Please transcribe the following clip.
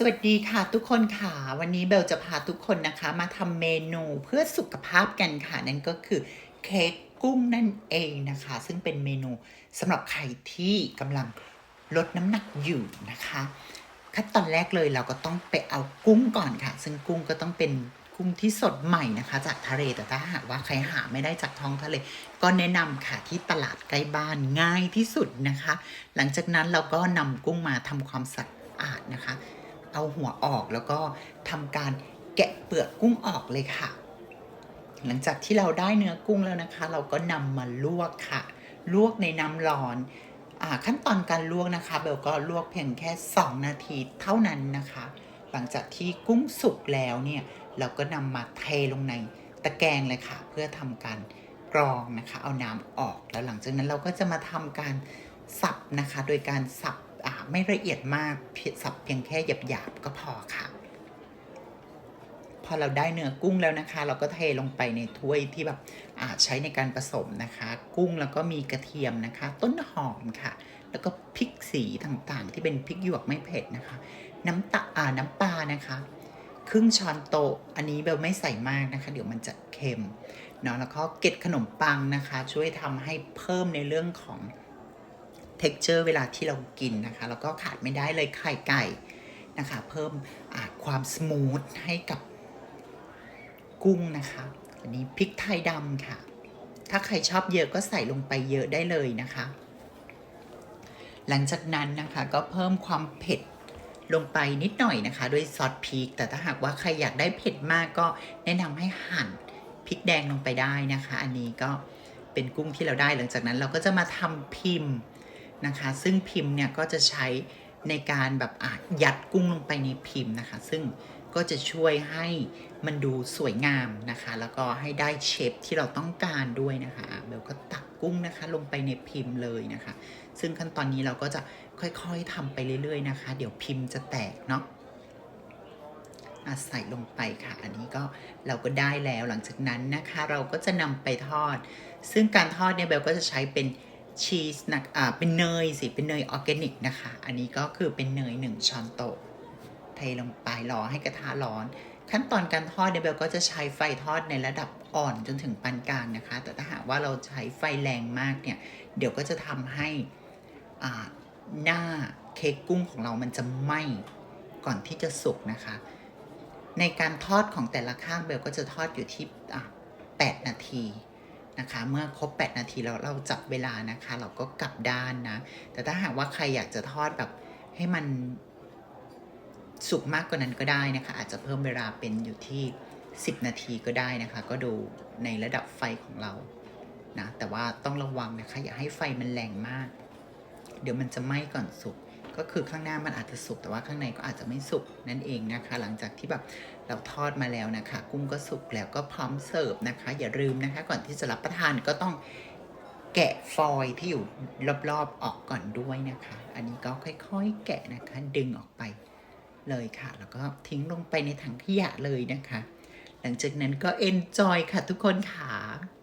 สวัสดีค่ะทุกคนค่ะ วันนี้เบลจะพาทุกคนนะคะ มาทำเมนูเพื่อสุขภาพกันค่ะ นั่นก็คือเค้กกุ้งนั่นเองนะคะ ซึ่งเป็นเมนูสำหรับใครที่กำลังลดน้ำหนักอยู่นะคะ ขั้นตอนแรกเลยเราก็ต้องไปเอากุ้งก่อนค่ะ ซึ่งกุ้งก็ต้องเป็นกุ้งที่สดใหม่นะคะ จากทะเลแต่ถ้าหากว่าใครหาไม่ได้จากท้องทะเล ก็แนะนำค่ะที่ตลาดใกล้บ้านง่ายที่สุดนะคะ หลังจากนั้นเราก็นำกุ้งมาทำความสะอาดนะคะ เอาหัวออกแล้วก็ทำการแกะเปลือกกุ้งออกเลยค่ะ หลังจากที่เราได้เนื้อกุ้งแล้วนะคะ เราก็นำมาลวกค่ะ ลวกในน้ำร้อนอาขั้นตอนการลวกนะคะเบลก็ลวกเพียงแค่ 2 นาทีเท่านั้นนะคะ หลังจากที่กุ้งสุกแล้วเนี่ยเราก็นำมาเทลงในตะแกรงเลยค่ะ เพื่อทำการกรองนะคะ เอาน้ำออกแล้วหลังจากนั้นเราก็จะมาทำการสับนะคะ โดยการสับ ไม่ละเอียดมากเพสับเพียงแค่หยาบๆก็พอค่ะ พอเราได้เนื้อกุ้งแล้วนะคะ เราก็เทลงไปในถ้วยที่แบบอาจใช้ในการผสมนะคะ กุ้งแล้วก็มีกระเทียมนะคะ ต้นหอมค่ะ แล้วก็พริกสีต่างๆ ที่เป็นพริกหยวกไม่เผ็ดนะคะ น้ำตาอ่าน้ำปลานะคะครึ่งช้อนโต๊ะ อันนี้เบลไม่ใส่มากนะคะ เดี๋ยวมันจะเค็มเนาะแล้วก็เกล็ดขนมปังนะคะ ช่วยทำให้เพิ่มในเรื่องของ texture เวลาที่เรากินนะคะ แล้วก็ขาดไม่ได้เลยไข่ไก่นะคะ เพิ่มความสมูทให้กับกุ้งนะคะ อันนี้พริกไทยดำค่ะ ถ้าใครชอบเยอะก็ใส่ลงไปเยอะได้เลยนะคะ หลังจากนั้นนะคะก็เพิ่มความเผ็ดลงไปนิดหน่อยนะคะ ด้วยซอสพริก แต่ถ้าหากว่าใครอยากได้เผ็ดมากก็แนะนำให้หั่นพริกแดงลงไปได้นะคะ อันนี้ก็เป็นกุ้งที่เราได้หลังจากนั้นเราก็จะมาทำพิมพ์ นะคะ ซึ่งพิมพ์เนี่ยก็จะใช้ในการแบบยัดกุ้งลงไปในพิมพ์นะคะ ซึ่งก็จะช่วยให้มันดูสวยงามนะคะ แล้วก็ให้ได้เชฟที่เราต้องการด้วยนะคะเบลก็ตักกุ้งนะคะ ลงไปในพิมพ์เลยนะคะ ซึ่งขั้นตอนนี้เราก็จะค่อยๆทำไปเรื่อยๆนะคะ เดี๋ยวพิมพ์จะแตกเนาะใส่ลงไปค่ะ อันนี้ก็เราก็ได้แล้วหลังจากนั้นนะคะ เราก็จะนำไปทอด ซึ่งการทอดเนี่ยเบลก็จะใช้เป็น ชีสนะอ่าเป็นเนยสิ เป็นเนยออร์แกนิกนะคะ อันนี้ก็คือเป็นเนยหนึ่งช้อนโต๊ะเทลงไปรอให้กระทะร้อน ขั้นตอนการทอดเนี่ยเบลก็จะใช้ไฟทอดในระดับอ่อนจนถึงปานกลางนะคะ แต่ถ้าหากว่าเราใช้ไฟแรงมากเนี่ย เดี๋ยวก็จะทำให้อ่าหน้าเค้กกุ้งของเรามันจะไหม้ก่อนที่จะสุกนะคะ ในการทอดของแต่ละข้างเบลก็จะทอดอยู่ที่ 8 นาที นะคะ เมื่อครบ 8 นาทีแล้วเราจับเวลานะคะ เราก็กลับด้านนะ แต่ถ้าหากว่าใครอยากจะทอดแบบให้มันสุกมากกว่านั้นก็ได้นะคะ อาจจะเพิ่มเวลาเป็นอยู่ที่ 10 นาทีก็ได้นะคะ ก็ดูในระดับไฟของเรานะแต่ว่าต้องระวังนะคะ อย่าให้ไฟมันแรงมาก เดี๋ยวมันจะไหม้ก่อนสุก ก็คือข้างหน้ามันอาจจะสุกแต่ว่าข้างในก็อาจจะไม่สุกนั่นเองนะคะ หลังจากที่แบบเราทอดมาแล้วนะคะ กุ้งก็สุกแล้วก็พร้อมเสิร์ฟนะคะ อย่าลืมนะคะ ก่อนที่จะรับประทานก็ต้องแกะฟอยล์ที่อยู่รอบๆออกก่อนด้วยนะคะ อันนี้ก็ค่อยๆ แกะนะคะ ดึงออกไปเลยค่ะ แล้วก็ทิ้งลงไปในถังขยะเลยนะคะ หลังจากนั้นก็เอนจอยค่ะทุกคนค่ะ